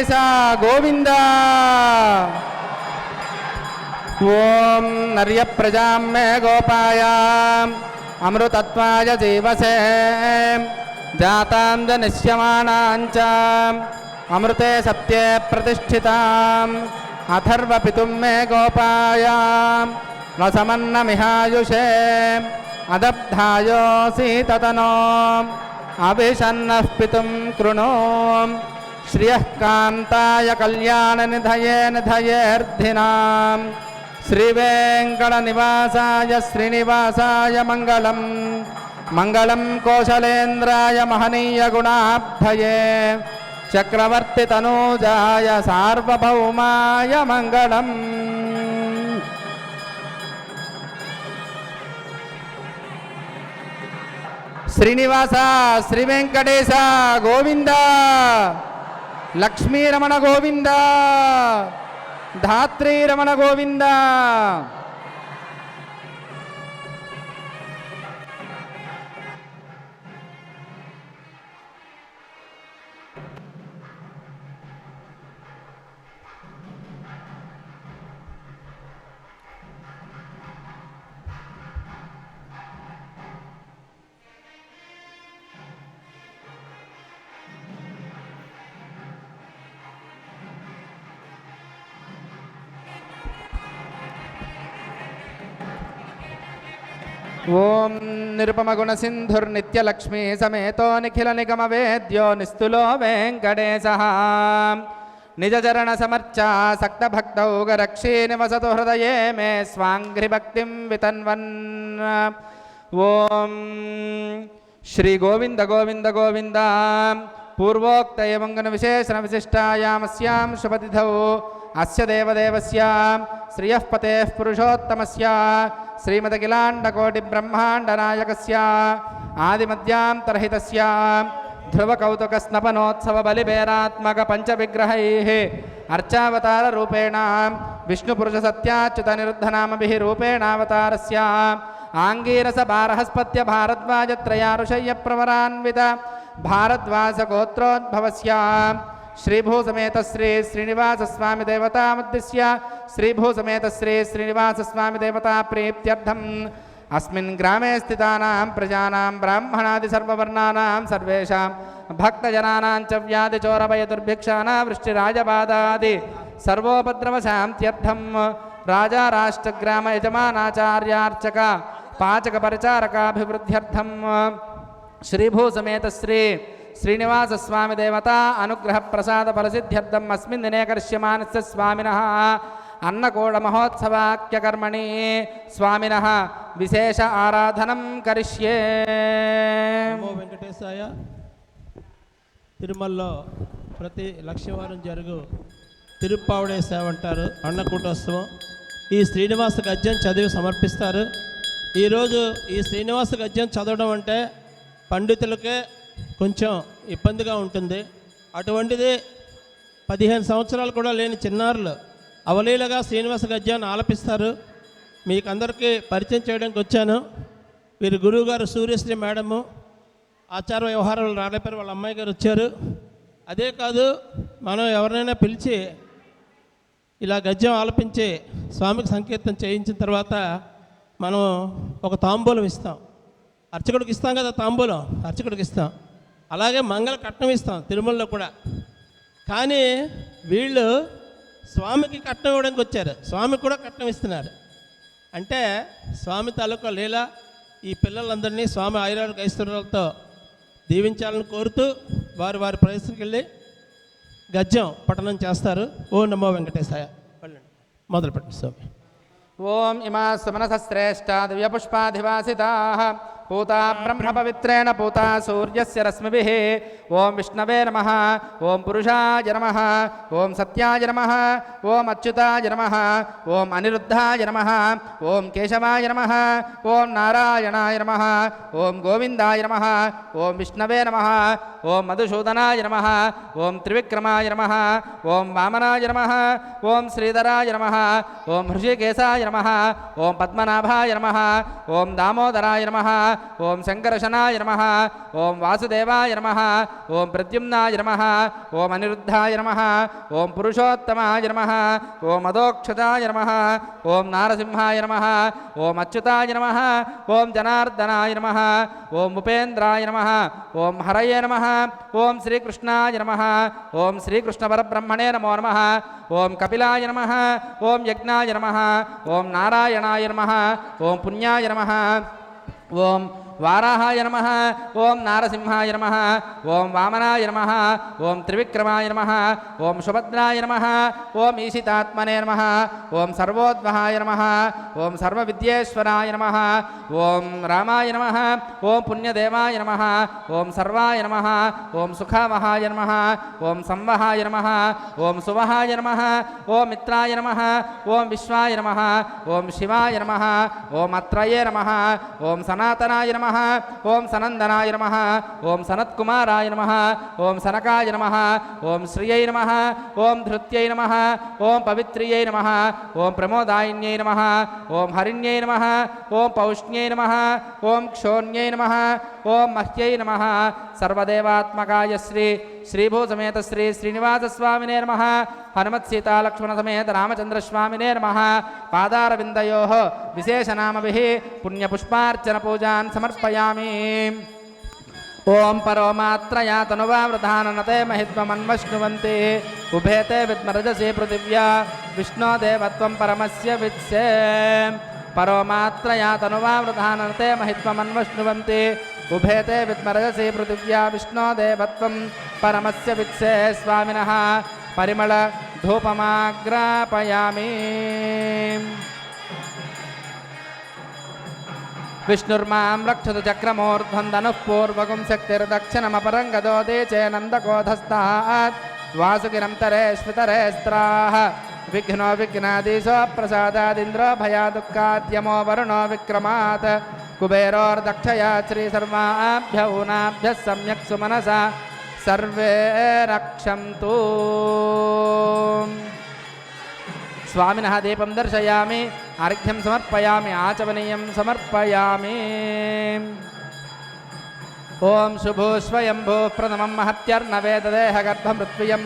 వెంకటేశ గోవింద. ఓం నర్య ప్రజాం మే గోపాయ అమృతత్వాయ జీవసే. జాతాం నిశ్యమానాంచ అమృతే సత్యే ప్రతిష్ఠితాం. అథర్వపితుం మే గోపాయ. రసమన్నమిహాయుషే అదబ్ధాయోసీతతనో అభిషన్నః పితుం కృణో శ్రియః కాంతాయ కళ్యాణనిధయే నిధయేర్ధినాం శ్రీవేంకటనివాసాయ శ్రీనివాసాయ మంగళం మంగళం కోశలేంద్రాయ మహనీయ గుణాబ్ధయే చక్రవర్తి తనూజాయ సార్వభౌమాయ మంగళం శ్రీనివాస శ్రీ వెంకటేశ గోవింద లక్ష్మీరమణ గోవింద ధాత్రీరమణ గోవింద. ఓం నిరుపమగుణ సింధుర్నిత్యలక్ష్మీ సమేతో నిఖిల నిగమ వేద్యో నిస్తులో వెంకటేశ. నిజ చరణ సమర్చా సక్త భక్తౌ నివసతు హృదయే మే స్వాంఘ్రిభక్తిం వితన్వన్. ఓం శ్రీ గోవింద గోవింద గోవింద. పూర్వోక్త ఏమంగన విశేషణ విశిష్టాయామస్యాం శుభతిథౌ. అస్య దేవదేవస్య. శ్రియః పతేః పురుషోత్తమస్య. శ్రీమదఖిలాండకోటి బ్రహ్మాండనాయకస్య ఆదిమధ్యాంతరహితస్య ధ్రువకౌతుక స్నపనోత్సవ బలిబేరాత్మక పంచవిగ్రహైः అర్చావతార రూపేణ విష్ణుపురుష సత్యాచ్యుత నిరుద్ధనామభిः రూపేణావతారస్య. ఆంగీరస బారహస్పత్య భారద్వాజత్రయారుషయ్య ప్రవరాన్విత భారద్వాజ గోత్రోద్భవస్య శ్రీభూసమేత శ్రీ శ్రీనివాస స్వామి దేవతాముద్దిశ్య శ్రీభూసమేత శ్రీ శ్రీనివాస స్వామి దేవతా ప్రీత్యర్థం అస్మిన్ గ్రామే స్థితానాం ప్రజానాం బ్రాహ్మణాది సర్వవర్ణానాం సర్వేషాం భక్తజనానాం చ వ్యాధిచోరభయ దుర్భిక్షానా వృష్టిరాజబాధాది సర్వోపద్రవశాంత్యర్థం రాజా రాష్ట్రగ్రామ శ్రీనివాస స్వామి దేవత అనుగ్రహ ప్రసాద ఫలసిద్ధ్యర్థం అస్మిన్ దినే కరిష్యమానస్య స్వామిన అన్నకూడ మహోత్సవాక్యకర్మణి స్వామిన విశేష ఆరాధనం కరిష్యే వెంకటేశాయ. తిరుమలలో ప్రతి లక్షవారం జరుగు తిరుప్పావుడే సేవ అంటారు అన్నకూటోత్సవం. ఈ శ్రీనివాస గద్యం చదివి సమర్పిస్తారు. ఈరోజు ఈ శ్రీనివాస గద్యం చదవడం అంటే పండితులకే కొంచెం ఇబ్బందిగా ఉంటుంది. అటువంటిది పదిహేను సంవత్సరాలు కూడా లేని చిన్నారులు అవలీలగా శ్రీనివాస గద్యాన్ని ఆలపిస్తారు. మీకు అందరికీ పరిచయం చేయడానికి వచ్చాను. వీరి గురువుగారు సూర్యశ్రీ మేడము ఆచార వ్యవహారాలు రాలేపారు వాళ్ళ అమ్మాయి గారు వచ్చారు. అదే కాదు మనం ఎవరినైనా పిలిచి ఇలా గద్యం ఆలపించి స్వామికి సంకీర్తన చేయించిన తర్వాత మనం ఒక తాంబూలం ఇస్తాం. అర్చకుడికి ఇస్తాం కదా తాంబూలం? అర్చకుడికి ఇస్తాం. అలాగే మంగళ కట్నం ఇస్తాం తిరుమలలో కూడా. కానీ వీళ్ళు స్వామికి కట్నం ఇవ్వడానికి వచ్చారు. స్వామికి కూడా కట్నం ఇస్తున్నారు. అంటే స్వామి తాలూకా లీల ఈ పిల్లలందరినీ స్వామి ఆయురాలు ఐశ్వర్యాలతో దీవించాలని కోరుతూ వారు వారి ప్రదేశానికి వెళ్ళి గద్యం పఠనం చేస్తారు. ఓ నమో వెంకటేశాయ. వెళ్ళండి మొదలు పెట్టండి స్వామి. ఓం ఇమా సుమనసశ్రేష్ట దివ్యపుష్పాధివాసితాः పూతా బ్రహ్మపవిత్రేణ పూతా సూర్యస్య రశ్మిభిः ఓం విష్ణవే నమః ఓం పురుషాయ నమః ఓం సత్యాయ నమః ఓం అచ్యుతాయ నమః ఓం అనిరుద్ధాయ నమః ఓం కేశవాయ నమః ఓం నారాయణాయ నమః ఓం గోవిందాయ నమః ఓం విష్ణవే నమః ఓం మధుసూదనాయ నమ ఓం త్రివిక్రమాయ నమ ఓం వామనాయ నమ ఓం శ్రీధరాయ నమ ఓం హృషికేశాయ నమ ఓం పద్మనాభాయ నమ ఓం దామోదరాయ నమ ఓం శంకరశనాయ నమ ఓం వాసుదేవాయ నమ ఓం ప్రద్యుమ్నాయ నమ ఓం అనిరుద్ధాయ నమ ఓం పురుషోత్తమాయ నమ ఓం అదోక్షతాయ నమ ఓం నారసింహాయ నమ ఓం అచ్యుతాయ నమ ఓం జనార్దనాయ నమ ఓం ఉపేంద్రాయ నమ ఓం హరయే నమ ఓం శ్రీకృష్ణాయ నమ ఓం శ్రీకృష్ణ పరబ్రహ్మణే నమో నమ ఓం కపిలాయ నమ ఓం యజ్ఞాయ నమ ఓం నారాయణాయ నమ ఓం పుణ్యాయ నమ ఓం వారాహాయ నమ ఓం నారసింహాయ నమ ఓం వామనాయ నమ ఓం త్రివిక్రమాయ నమ ఓం సుభద్రాయ నమ ఓం ఈశితాత్మనే నమ ఓం సర్వోద్వహాయ నమ ఓం సర్వవిద్యేశ్వరాయ నమ ఓం రామాయ నమ ఓం పుణ్యదేవాయ నమ ఓం సర్వాయ నమ ఓం సుఖావహాయ నమ ఓం సంవహాయ నమ ఓం సువహాయ నమ ఓం మిత్రాయ నమ ఓం విశ్వాయ నమ ఓం శివాయ నమ ఓం అత్రయే నమ ఓం సనాతనాయ నమ ఓం సనందనాయ నమ ఓం సనత్కుమారాయ నమ ఓం సనకాయ నమ ఓం శ్రియై నమ ఓం ధృత్యై నమ ఓం పవిత్ర్యై నమ ఓం ప్రమోదాయిన్యై నమ ఓం హరిణ్యై నమ ఓం పౌష్ణ్యై నమ ఓం క్షోణ్యై నమ ఓం మహ్యై నమ సర్వదేవాత్మకాయ శ్రీ శ్రీభూసమేత శ్రీ శ్రీనివాసస్వామినే నమ హనుమత్ సీతాలక్ష్మణ సమేత రామచంద్రస్వామినే నమ పాదారవిందయో విశేషనామభి పుణ్యపుష్పార్చన పూజాన్ సమర్పయామి ఓం పరోమాత్రయా తనువావృధాననతే మహిత్వమన్వష్ణువంతి ఉభేతే విద్మరజసి పృథివ్యా విష్ణో దేవత్వం పరమస్య విత్సే పరోమాత్రయా తనువావృధాననతే మహిత్వమన్వష్ణువంతి ఉభేతే విద్మరజసి పృథివ్యా విష్ణో దేవత్వం పరమస్య విత్సే స్వామినః పరిమళ ధూపమాగ్రాపయామి. విష్ణుర్మాం రక్షతు చక్రమూర్ధ్వం ధనుః పూర్వకం శక్తిర్దక్షిణమపరం గదోదే చేనందకోధస్తాత్ వాసుకినంతరే స్ఫితరే స్త్రాः విఘ్నో విఘ్నాదీశో ప్రసాదాదింద్రో భయాదుఃఖాద్యమో వరుణో విక్రమాత్. కుబేరోర్దక్షయా శ్రీసర్వాభ్య ఊనాభ్యः సమ్యక్ సుమనసా సర్వే రక్షంతు. స్వామిన దీపం దర్శయామి అర్ఘ్యం సమర్పయామి ఆచమనీయం సమర్పయామి. ఓం శుభో స్వయంభూ ప్రథమం మహత్యర్నవేదదేహగర్భమృత్వియం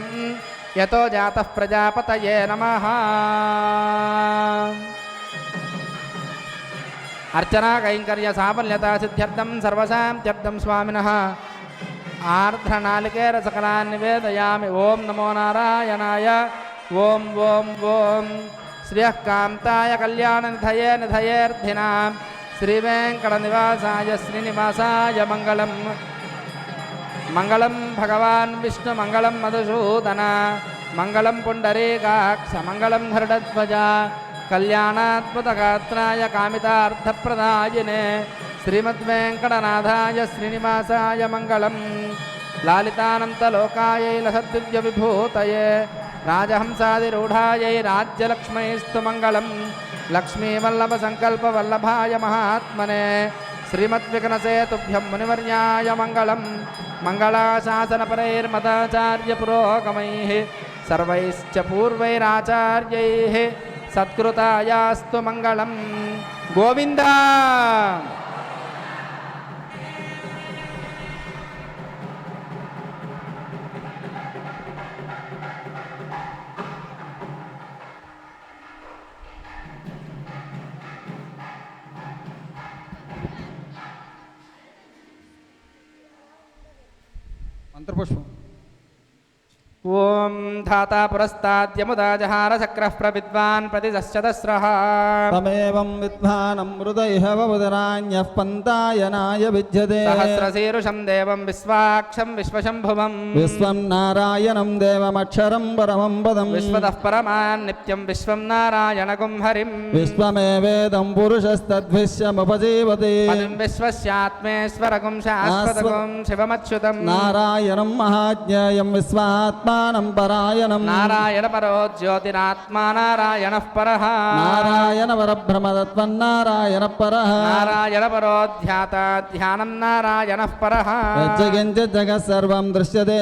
యతో జాత ప్రజాపతయే నమ. అర్చనా కైంకర్య సాఫల్యత సిద్ధ్యర్థం సర్వశాంత్యర్థం స్వామినः. ఆర్ద్రనాళికేర సకలాన్ నివేదయామి ఓం నమో నారాయణాయ ఓం ఓం ఓం శ్రియః కాంతాయ కళ్యాణనిధయే నిధయేర్ధినాం శ్రీవేంకటనివాసాయ శ్రీనివాసాయ మంగళం మంగళం భగవాన్ విష్ణు మంగళం మధుసూదన మంగళం పుండరీకాక్ష మంగళం గరుడధ్వజ కళ్యాణాద్భుతగాత్రాయ కామితార్థప్రదాయినే శ్రీమద్వేంకటనాథాయ శ్రీనివాసాయ మంగళం లాలితానంతలోకాయై లసద్దివ్య విభూతయే రాజహంసాదిరూఢాయై రాజ్యలక్ష్మైస్తు మంగళం లక్ష్మీవల్లభ సంకల్ప మహాత్మనే శ్రీమద్వికనసే తుభ్యం మునివర్యాయ మంగళం మంగళాశాసనపరైర్మదాచార్య పురోగమై సర్వైశ్చ పూర్వైరాచార్యై సత్కృతాయాస్తు మంగళం. గోవింద! మంత్రపుష్పం. ఓం ధాతా పురస్తాద్యముదా జహార చక్ర ప్రవిద్వాన్ ప్రతిదశ్చదస్రః తమేవం విద్వానం హృదయ వదనాన్యః పంతాయనాయ విద్యతే. సహస్రశీరుషం దేవం విశ్వాక్షం విశ్వశంభువం. విశ్వం నారాయణం దేవమక్షరం పరమం పదం విశ్వతః పరమాన్ నిత్యం విశ్వం నారాయణగుం హరిం. విశ్వమేవేదం పురుషస్తద్విశ్యముపజీవతి. విశ్వస్యాత్మేశ్వరగుం శాశ్వతగుం శివమచ్యుతం. నారాయణం మహాజ్ఞేయం విశ్వాత్మా నారాయణమాత్మానం పరాయణం నారాయణ పరో జ్యోతిరాత్మా నారాయణ పర నారాయణ పరబ్రహ్మతత్వన్నారాయణ పర నారాయణ పరో ధ్యాత ధ్యానం నారాయణ పర యజ్జగించిత్ జగత్ సర్వం దృశ్యతే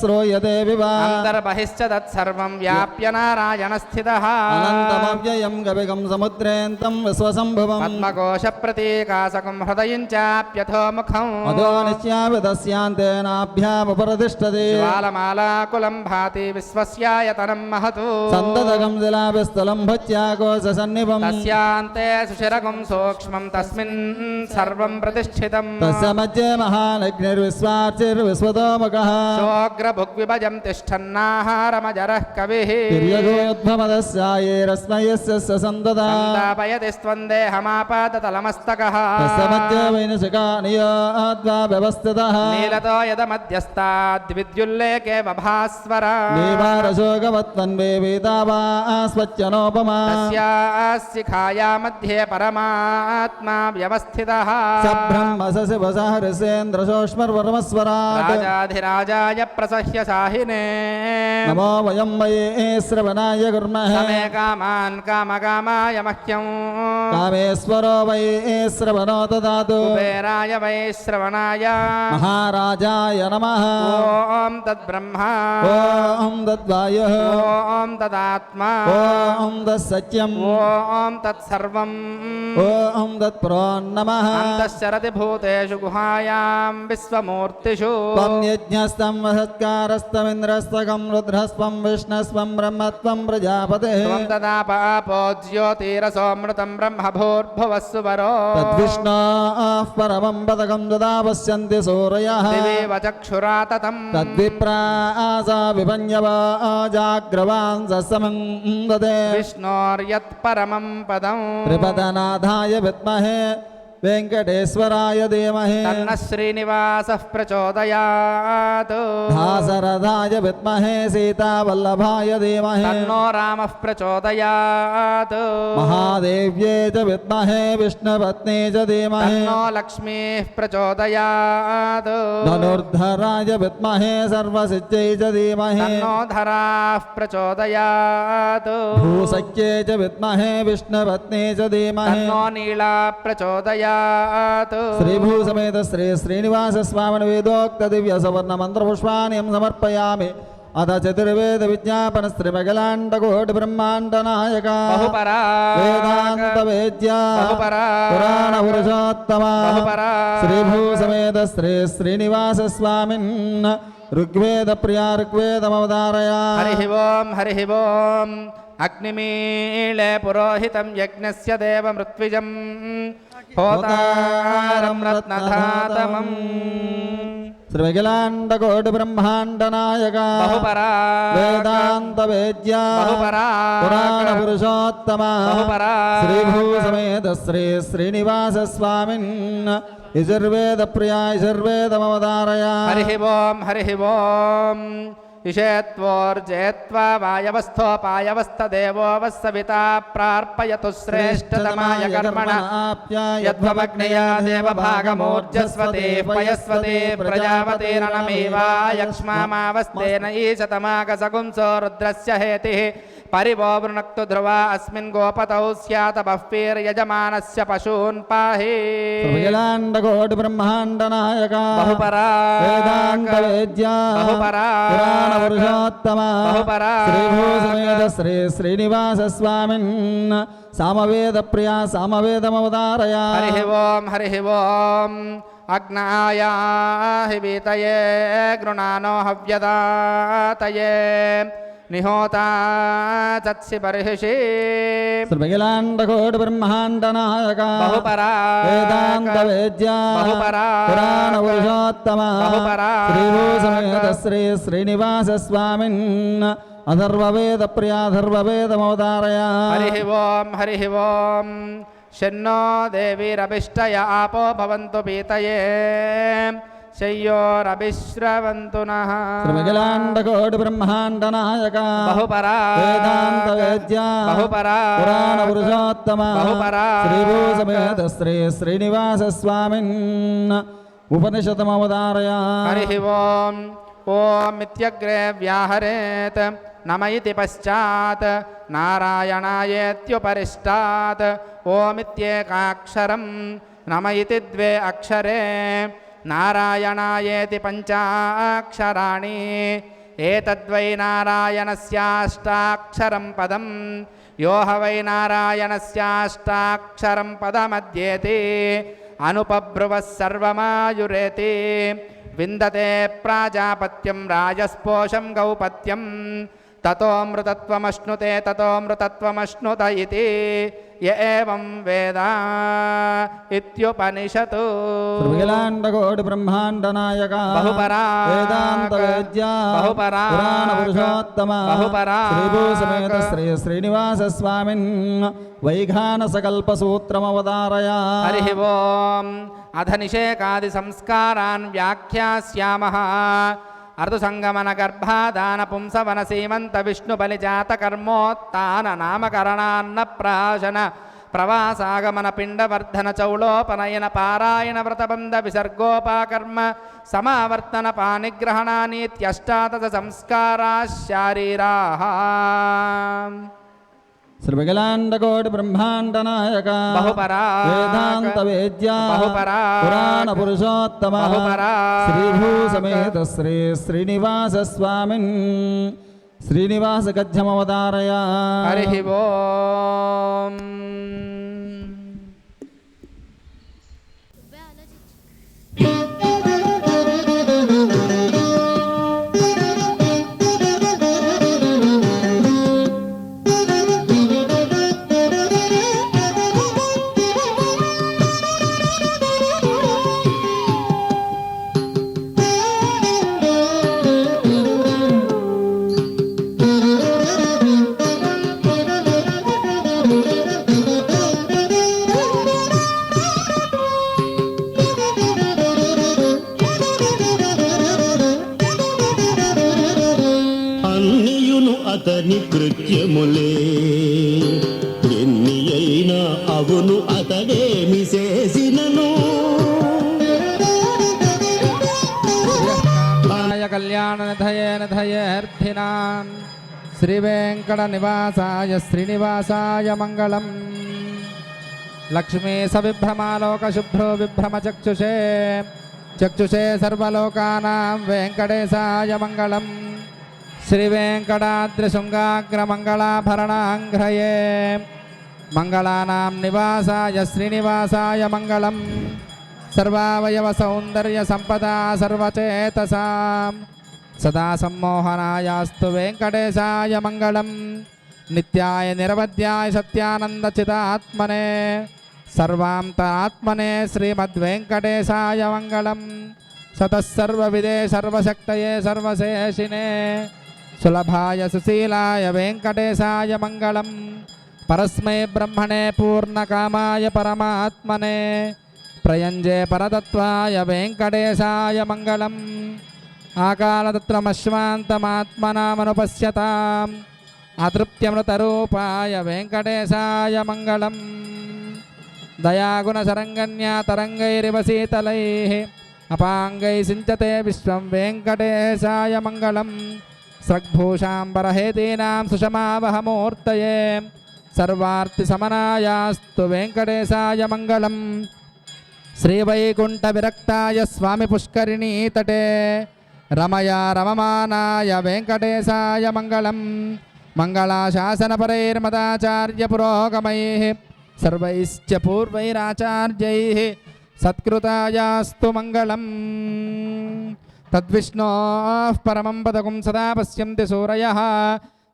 శ్రూయతే వివా అంతర్బహిశ్చ తత్సర్వం వ్యాప్య నారాయణ స్థిత అనంతమవ్యయం గవిగం సముద్రేంతం విశ్వసంభవం పద్మకోశ ప్రతీకాసకం హృదయం చాప్యథో ముఖం అదో నిశ్యామి తస్యాంతేనాభ్యాముపరతిష్టతి జ్వాలమాలాకులం భాతి విశ్వస్యాయతనం మహతు. సందదగం శిలాభిస్థలం భత్యాకోశ సన్నిభం. తస్యాంతే సుశిరగం సూక్ష్మం తస్మిన్ సర్వం ప్రతిష్ఠితం. తస్య మధ్యే మహానగ్నిర్విశ్వార్చిర్విశ్వతోముఖः. శోగ్రభుగ్విభజం తిష్టన్నాహారమజరః కవిः. తిర్యగోద్భమదస్యాయేరస్మయస్య సందదా సందాపయతి స్త్వందేహమాపాదతలమస్తకः తస్య మధ్యే వైనశిఖానియోద్వా వ్యవస్థితः నీలతో యదమధ్యస్తాద్విద్యుల్లేకే వభాస్వర నీవారశోకవత్వన్వేవేదావా స్వచ్ఛనోపమా తస్యాశిఖాయా మధ్యే పరమాత్మా వ్యవస్థితः సబ్రహ్మ సశివసహరిసేంద్రశోష్మర్వరమస్వరాట్ రాజాధిరాజాయ ప్రసహ్య సాహినే నమో వయం వై శ్రవణాయ కుర్మః సమే కామాన్ కామకామాయ మహ్యం కామేశ్వరో వై శ్రవణో దదాతు కుబేరాయ వై శ్రవణాయ మహారాజాయ నమః ఓం తద్బ్రహ్మ ఓం దద్వాయు ఓం తదాత్మా. ఓం దత్సత్యం ఓం తత్సర్వం. ఓం దత్ప్రోన్నమః అంతశ్చరతి భూతేషు గుహాయాం విశ్వమూర్తిషు. త్వం యజ్ఞస్తం వసత్కారస్తమింద్రస్తకం రుద్రస్వం విష్ణస్వం బ్రహ్మత్వం ప్రజాపతే. త్వం తదా పాపో జ్యోతిరసోమృతం బ్రహ్మ భూర్భువస్సు వరో తద్విష్ణోః పరమం పదకం దదా పశ్యంతి సూరయः దివేవ చక్షురాతతం తద్విప్రాసా విపన్యవా జాగ్రవాన్ ససమం దదే విష్ణోర్యత్ పరమం పదం త్రిపదనాథాయ విద్మహే వెంకటేశ్వరాయ ధీమహి. తన్న శ్రీనివాసః ప్రచోదయాత్. దాసరథాయ విద్మహే సీతావల్లభాయ ధీమహి. తన్నో రామః ప్రచోదయాత్. మహాదేవ్యే చ విద్మహే విష్ణుపత్నే చ ధీమహి. తన్నో లక్ష్మీः ప్రచోదయాత్. ధనుర్ధరాయ విద్మహే సర్వసిద్ధై చ ధీమహి. తన్నో ధరాः ప్రచోదయాత్. భూసఖ్యే చ విద్మహే విష్ణుపత్నే చ ధీమహి. తన్నో నీలా ప్రచోదయాత్ శ్రీభూసమేత శ్రీ శ్రీనివాస స్వామిని వేదోక్త దివ్య సవర్ణ మంత్ర పుష్పాణ్యం సమర్పయామి. అథ చతుర్వేద విజ్ఞాపన శ్రీమగలాండ కోటి బ్రహ్మాండ నాయక. బహుపరా. వేదాంత వేద్య. బహుపరా. పురాణ పురుషోత్తమ. బహుపరా. శ్రీభూసమేత శ్రీ శ్రీనివాస స్వామిన్. ఋగ్వేద హోతారం రత్నధాతమం. శ్రీమగిలాండ కోటి బ్రహ్మాండ నాయక వేదాంత వేద్య పురాణ పురుషోత్తమ బహుపరా శ్రీభూసమేత శ్రీ శ్రీనివాస స్వామిన్ యజుర్వేద ప్రియా యజుర్వేదమవదారయా హరి ఓం హరి ఓం. इषेत्वोर्जेत्वा वायवस्थोपायवस्थदेवो वत्सविता प्रार्पयतु श्रेष्ठतमाय कर्मणा। यद्भवग्नया देवभागमूर्जस्वते पयस्वते प्रजावतेरणमेवायक्ष्मामावस्तेन ईशतमागसगुंसो रुद्रस्य हेतिः। పరివో వృణక్తు ధ్రువా అస్మిన్ గోపతౌ స్యాత బహ్వీర్యజమానస్య పశూన్ పాహి శ్రీమగిలాండ కోటి బ్రహ్మాండ నాయక బహుపరా వేదాంత వేద్య బహుపరా పురాణ పురుషోత్తమ బహుపరా శ్రీభూసమేత శ్రీ శ్రీనివాస స్వామిన్ సామవేద ప్రియా సామవేదమవదారయా హరి నిహోతా చత్సి బర్హిషి శ్రీమగిలాండ కోటి బ్రహ్మాండ నాయక బహుపరా వేదాంత వేద్య బహుపరా పురాణ పురుషోత్తమ బహుపరా శ్రీభూసమేత శ్రీ శ్రీనివాస స్వామిన్ అథర్వవేద ప్రియాధర్వవేదమవదారయా హరి ఓం హరి ఓం షన్నో దేవీరభిష్టయ ఆపో భవంతు పీతయే శయ్యోరభిశ్రవంతు శ్రీమిగిలాండకోటి బ్రహ్మాండ నాయక బహుపరా వేదాంత వేద్య బహుపరా పురాణ పురుషోత్తమ బహుపరా శ్రీభూసమేత శ్రీ శ్రీనివాస స్వామిన్ ఉపనిషతమవతారయ హరి ఓం ఓమిత్యగ్రే వ్యాహరేత్ నమయితి పశ్చాత్ నారాయణాయేత్యుపరిష్టాత్ ఓమిత్యేకాక్షరం నమయితి ద్వే అక్షరే నారాయణాయేతి పంచాక్షరాణి ఏతద్వై నారాయణస్యాష్టాక్షరం పదం యోహ వై నారాయణస్యాష్టాక్షరం పదమధ్యేతి అనుపబ్రువः సర్వమాయురేతి విందతే ప్రాజాపత్యం రాజస్పోషం గౌపత్యం తతోమృతత్వమశ్నుతే తతోమృతత్వమశ్నుత ఇది ఏం వేద ఇత్యుపనిషత్. సృగిలాండకోటి బ్రహ్మాండ నాయక బహుపరా వేదాంత వేద్య బహుపరా పురాణ పురుషోత్తమ బహుపరా శ్రీభూసమేత శ్రీ శ్రీనివాస స్వామిన్ వైఘానసకల్పసూత్రమవతారయ. హరి ఓం. అధ నిషేకాది సంస్కారాన్ వ్యాఖ్యాస్యామః అర్ధుసంగమన గర్భాదాన పుంసవన సీమంత విష్ణు బలిజాత కర్మోత్న నామకరణాన్న ప్రాశన ప్రవాసాగమన పిండవర్ధన చౌళోపనయన పారాయణ వ్రతబంధ విసర్గోపాకర్మ సమావర్తన పానిగ్రహణానీత్యష్టాదశ సంస్కారా శారీరా శ్రీమగిలాండకోటి బ్రహ్మాండనాయక వేదాంత వేద్యా పురాణ పురుషోత్తమ శ్రీభూ సమేత శ్రీ శ్రీనివాస స్వామిన్ శ్రీనివాస గద్యమవతారయ హరి ఓం శ్రీవేంకటనివాసాయ శ్రీనివాసాయ మంగళం లక్ష్మీ సవిభ్రమాలోకశుభ్రో విభ్రమచక్షుషే చక్షుషే సర్వలోకానాం వెంకటేశాయ మంగళం శ్రీవేంకటాద్రిశృంగాగ్రమంగళాభరణాంఘ్రయే మంగళానాం నివాసాయ శ్రీనివాసాయ మంగళం సర్వావయవ సౌందర్య సంపద సర్వచేతసాం సదా సమ్మోహనాయాస్తు వెంకటేశాయ మంగళం నిత్యాయ నిరవధ్యాయ సత్యానందచిదాత్మనే సర్వాంతరాత్మనే శ్రీమద్వెంకటేశాయ మంగళం సతసర్వవిదే సర్వశక్తయే సర్వశేషినే సులభాయ సుశీలాయ వెంకటేశాయ మంగళం పరస్మై బ్రహ్మణే పూర్ణకామాయ పరమాత్మనే ప్రయంజే పరతత్వాయ వెంకటేశాయ మంగళం ఆకాలతత్రమశ్వాంతమాత్మనామనుపశ్యతాం. అతృప్త్యమృతరూపాయ వెంకటేశాయ మంగళం. దయాగుణసరంగణ్యా తరంగైరివ శీతలై అపాంగై సించతే విశ్వం వెంకటేశాయ మంగళం. సగ్భూషాంబరహేతీనాం సుషమావహమూర్తయే. సర్వార్తిసమనాయాస్తు వెంకటేశాయ మంగళం. శ్రీవైకుంఠ స్వామి పుష్కరిణీ రమయ రమమానాయ వెంకటేశాయ మంగళం. మంగళాశాసనపరైర్మదాచార్యపురోగమై సర్వైశ్చ పూర్వైరాచార్యై. సత్కృతాయాస్తు మంగళం. తద్విష్ణో పరమం పదకుం సదా పశ్యంతి సూరయ.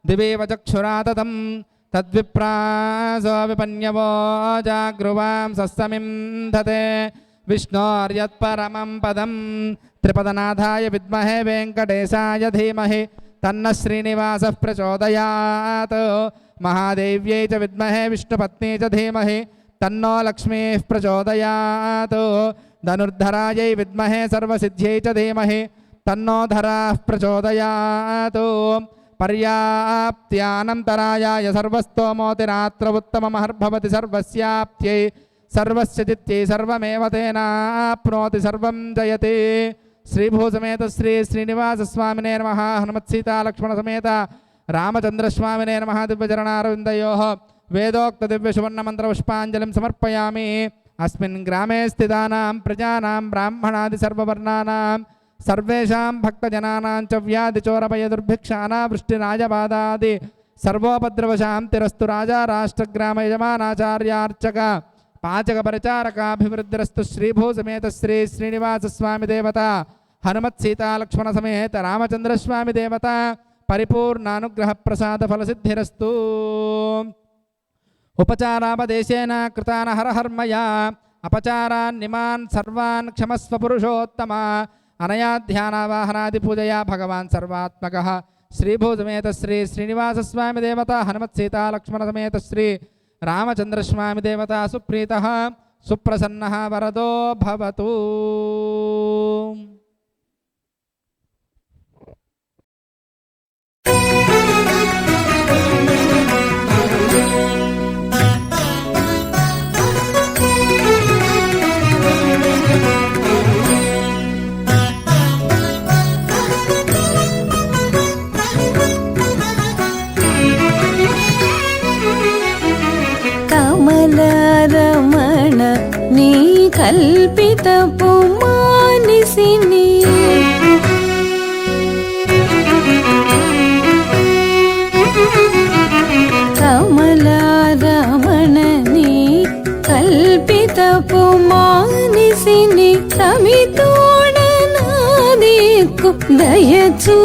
దివేవ చక్షురాతతం తద్విప్రాసో విపన్యవో జాగృవాం సస్తమిం ధతే విష్ణోర్యత్పరమం పదం. త్రిపదనాథాయ విద్మహే వెంకటేశాయ ధీమహి తన్న శ్రీనివాస ప్రచోదయాత్ మహాదేవ్యై చ విద్మహే విష్ణుపత్ని చ ధీమహి తన్నో లక్ష్మీ ప్రచోదయాత్ ధనుర్ధరాయై విద్మహే సర్వసిద్ధ్యై చ ధీమహి తన్నో ధరా ప్రచోదయాత్ పర్యాప్త్యానంతరాయాయ సర్వస్తోమోతిరాత్ర ఉత్తమమహర్భవతి సర్వస్యాప్త్యై సర్వస్య జిత్యై సర్వమేవ తేనాప్నోతి సర్వం జయతే శ్రీభూసమేత శ్రీ శ్రీనివాస స్వామినే నమ హనుమత్ సీతా లక్ష్మణ సమేత రామచంద్రస్వామినే నమ దివ్యచరణారవిందయో వేదోక్త దివ్యసువర్ణమంత్రపుష్పాంజలిం సమర్పయామి అస్మిన్ గ్రామే స్థితానాం ప్రజానాం బ్రాహ్మణాది సర్వవర్ణానాం సర్వేషాం భక్తజనానాం చ వ్యాధిచోరభయదుర్భిక్షానా వృష్టిరాజబాధాది సర్వోపద్రవశాంతిరస్తు రాజా రాష్ట్రగ్రామ యజమానాచార్యార్చక పాచక పరిచారకాభివృద్ధిరస్తు శ్రీభూసమేత శ్రీ శ్రీనివాస స్వామి దేవత హనుమత్ సీతాలక్ష్మణ సమేత రామచంద్రస్వామి దేవత పరిపూర్ణానుగ్రహ ప్రసాద ఫలసిద్ధిరస్తు ఉపచారాపదేశేన కృతాన హరహర్మయా అపచారాన్ నిమాన్ సర్వాన్ క్షమస్వ పురుషోత్తమ అనయా ధ్యానావాహనాది పూజయా భగవాన్ సర్వాత్మక. శ్రీభూతమేత శ్రీ శ్రీనివాసస్వామి దేవత హనుమత్ సీతాలక్ష్మణ సమేత శ్రీ రామచంద్రస్వామి దేవత సుప్రీత. సుప్రసన్న వరదో భవతు. కల్పితపు మానిసిని కమలారమణని కల్పితపు మానిసిని తమితోడనాదిక్కు దయచూ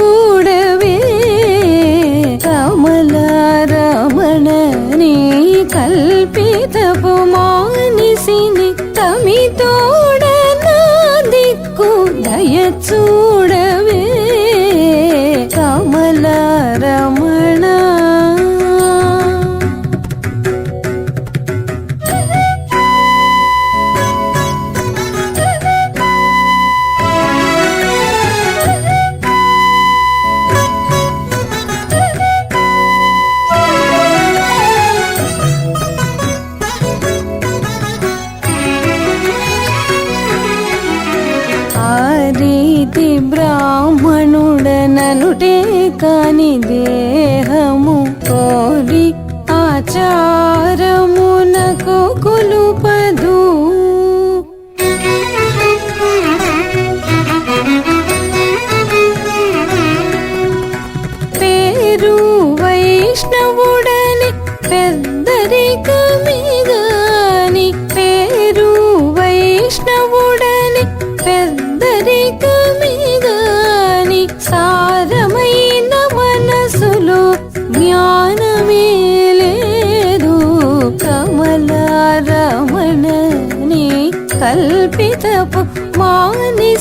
కాని దేహము కోరి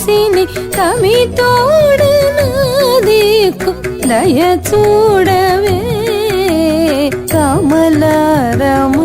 మానిసిని కమితోడనాదికు దయ చూడవే కమలారమణ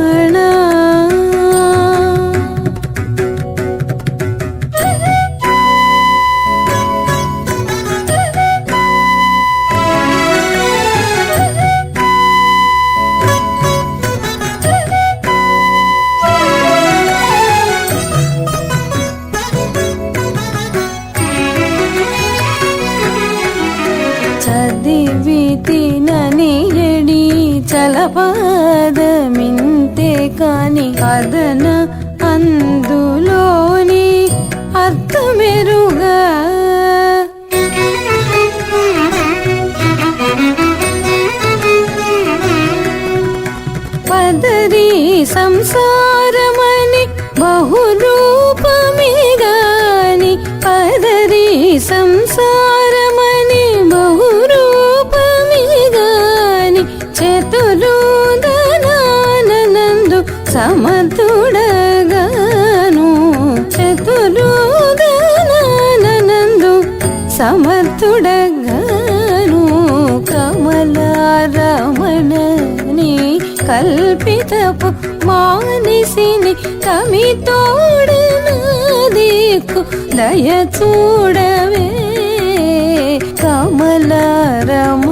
పదరి సంసారమని బహురూపమే గాని పదరి సంసారమని బహురూపమే గాని చతురుదనానందు సమర్థుడగాను. చతురుదనానందు సమర్థుడగాను. కమలారమణని కల్ కల్పితపు మానిసిని కమితోడనాదికు దయ చూడవే కమలారమణ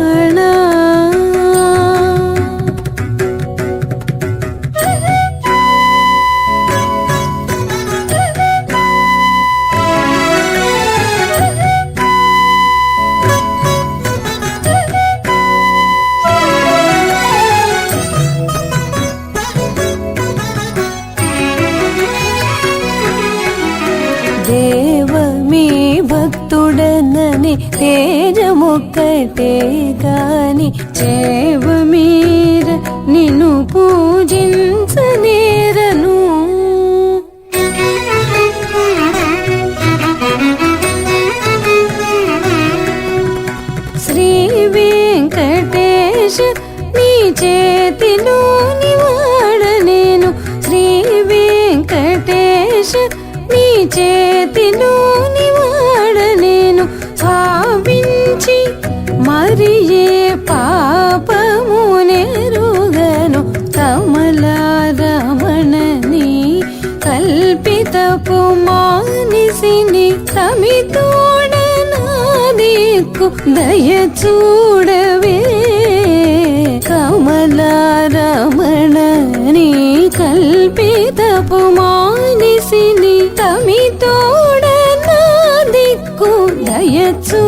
ఒక్కటే గాని చే వారియే పాపము నెరుగను కమలారమణని కల్పితపు మానిసిని సమితోడనాదికు దయ చూడవే. కమలారమణని కల్పితపు మానిసిని తమితోడనాదికు దయ చూ